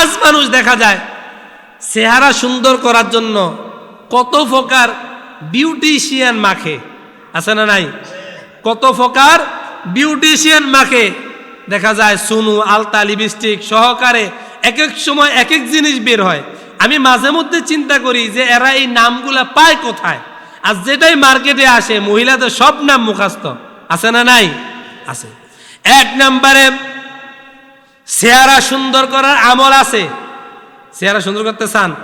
আজ মানুষ দেখা যায়, চেহারা সুন্দর করার জন্য কত প্রকার বিউটিশিয়ান মাখে। আছে না নাই? কত প্রকার বিউটিশিয়ান মাখে। দেখা যায় সুনু, আলতা লিপস্টিক সহকারে এক এক সময় এক এক জিনিস বের হয়। আমি মাঝে মধ্যে চিন্তা করি যে এরা এই নামগুলা পায় কোথায়? আর যেটাই মার্কেটে আসে, মহিলাদের সব নাম মুখাস্ত আছে না নাই? আছে। এক নম্বরে চেহারা সুন্দর করার আমল আছে। চেহারা সুন্দর করতে চান?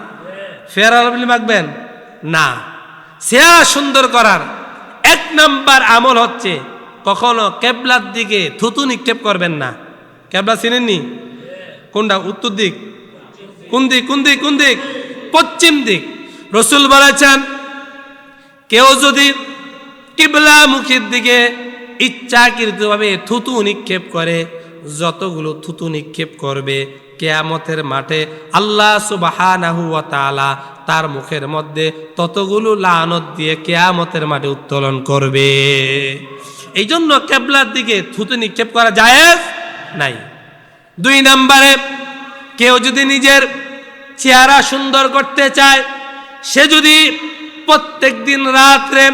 ফেয়ার আলবলি মাখবেন? না। চেহারা সুন্দর করার এক নাম্বার আমল হচ্ছে কখনো কেবলার দিকে থুতু নিক্ষেপ করবেন না। কেবলা চিনেননি? কোনটা? উত্তর দিক। কোন দিক? কোন দিক? কোন দিক? পশ্চিম দিক। রসুল বলেছেন, কেউ যদি কিবলা মুখের দিকে ইচ্ছাকৃতভাবে থুতু নিক্ষেপ করে যতগুলো থুতু নিক্ষেপ করবে কেয়ামতের মাঠে আল্লাহ ওয়া তার মুখের মধ্যে ততগুলো লানত দিয়ে কেয়ামতের মাঠে উত্তোলন করবে। এই জন্য কেবলার দিকে থুতু নিক্ষেপ করা জায়েজ নাই। দুই নম্বরে, কেউ যদি নিজের চেহারা সুন্দর করতে চায়, সে যদি প্রত্যেক দিন রাত্রে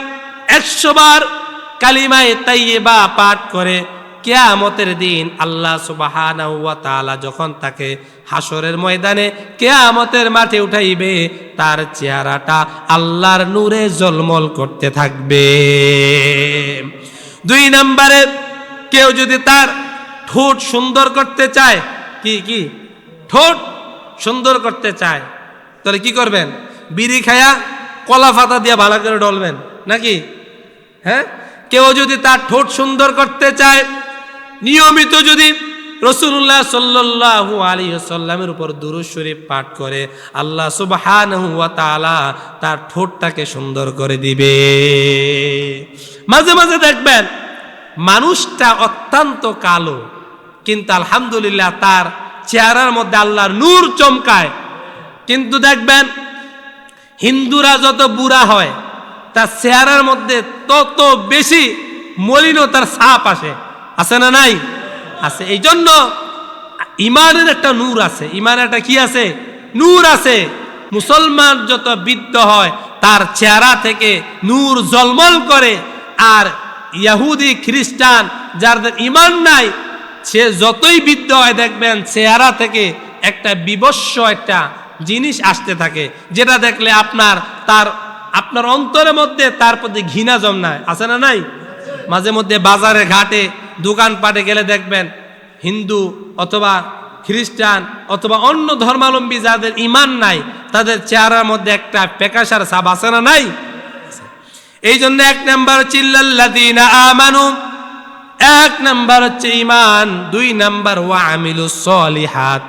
একশো বার কালিমায় তাইয়ে বা পাঠ করে কেয়ামতের দিন আল্লাহ সুবাহানাহু ওয়া যখন তাকে হাসরের ময়দানে কেয়ামতের মাঠে উঠাইবে, তার চেহারাটা আল্লাহর নূরে জলমল করতে থাকবে। দুই নম্বরে, কেউ যদি তার ঠোঁট সুন্দর করতে চায়, কি কি? ঠোঁট সুন্দর করতে চায়, তাহলে কি করবেন? বিড়ি খায়া কলা ফাতা দিয়ে ভালো করে ডলবেন, নাকি? হ্যাঁ? কেউ যদি তার ঠোঁট সুন্দর করতে চায় নিয়মিত যদি রসুল্লাহ সাল্লাহু আলী সাল্লামের উপর দুরুদ শরীফ পাঠ করে, আল্লাহ সুবহানাহু ওয়া তাআলা তার ঠোঁটটাকে সুন্দর করে দিবে। মাঝে মাঝে দেখবেন মানুষটা অত্যন্ত কালো, কিন্তু আলহামদুলিল্লাহ তার চেহারার মধ্যে আল্লাহর নূর চমকায়। কিন্তু দেখবেন হিন্দুরা যত বুড়া হয়, তার চেহারার মধ্যে তত বেশি মলিনতার সাপ আসে। আছে না নাই? আছে। এই জন্য ইমানের একটা নূর আছে। ইমানের একটা কি আছে? নূর আছে। মুসলমান যত বৃদ্ধ হয়, তার চেহারা থেকে নূর জলমল করে। আর ইয়াহুদি, খ্রিস্টান, যাদের ইমান নাই, সে যতই বৃদ্ধ হয়, দেখবেন চেহারা থেকে একটা বিবস্ব একটা জিনিস আসতে থাকে, যেটা দেখলে আপনার, তার, আপনার অন্তরের মধ্যে তার প্রতি ঘৃণা জন্মায়। আছে না নাই? মাঝে মধ্যে বাজারে ঘাটে দোকানপাটে গেলে দেখবেন হিন্দু অথবা খ্রিস্টান অথবা অন্য ধর্মাবলম্বী যাদের ইমান নাই, তাদের চেহারার মধ্যে একটা পেকাশার সাব আছে না নাই? এই জন্য এক নাম্বার চিল্লাল্লাদিনা আমানু, এক নাম্বার হচ্ছে ইমান দুই নাম্বার ওয়া আমিলু সলিহাত।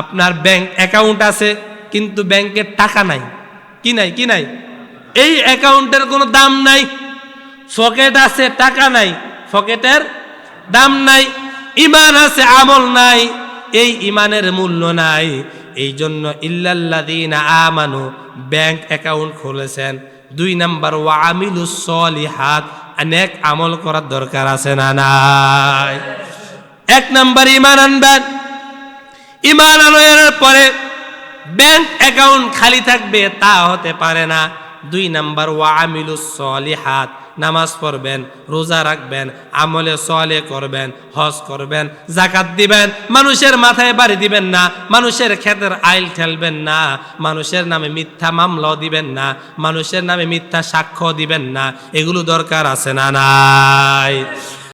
আপনার ব্যাংক অ্যাকাউন্ট আছে, কিন্তু ব্যাংকের টাকা নাই। কি নাই কি নাই? এই অ্যাকাউন্টের কোনো দাম নাই। পকেট আছে, টাকা নাই। পকেটের দাম নাই ইমান আছে, আমল নাই, এই ইমানের মূল্য নাই। এই জন্য ইল্লাল্লাদিনা আমানু, ব্যাংক অ্যাকাউন্ট খুলেছেন। দুই নাম্বার, ওয়া আমিলু সলিহাত, অনেক আমল করার দরকার আছে না নাই? এক নাম্বার ইমান আনবেন। ইমান আনয়নের পরে ব্যাংক অ্যাকাউন্ট খালি থাকবে, তা হতে পারে না। দুই নাম্বার, ওয়া আমিলু সলিহাত নামাজ পড়বেন, রোজা রাখবেন, আমলে সলে করবেন, হজ করবেন জাকাত দিবেন। মানুষের মাথায় বাড়ি দিবেন না, মানুষের ক্ষেতের আইল ঠেলবেন না, মানুষের নামে মিথ্যা মামলাও দিবেন না, মানুষের নামে মিথ্যা সাক্ষ্য দিবেন না। এগুলো দরকার আছে না নাই?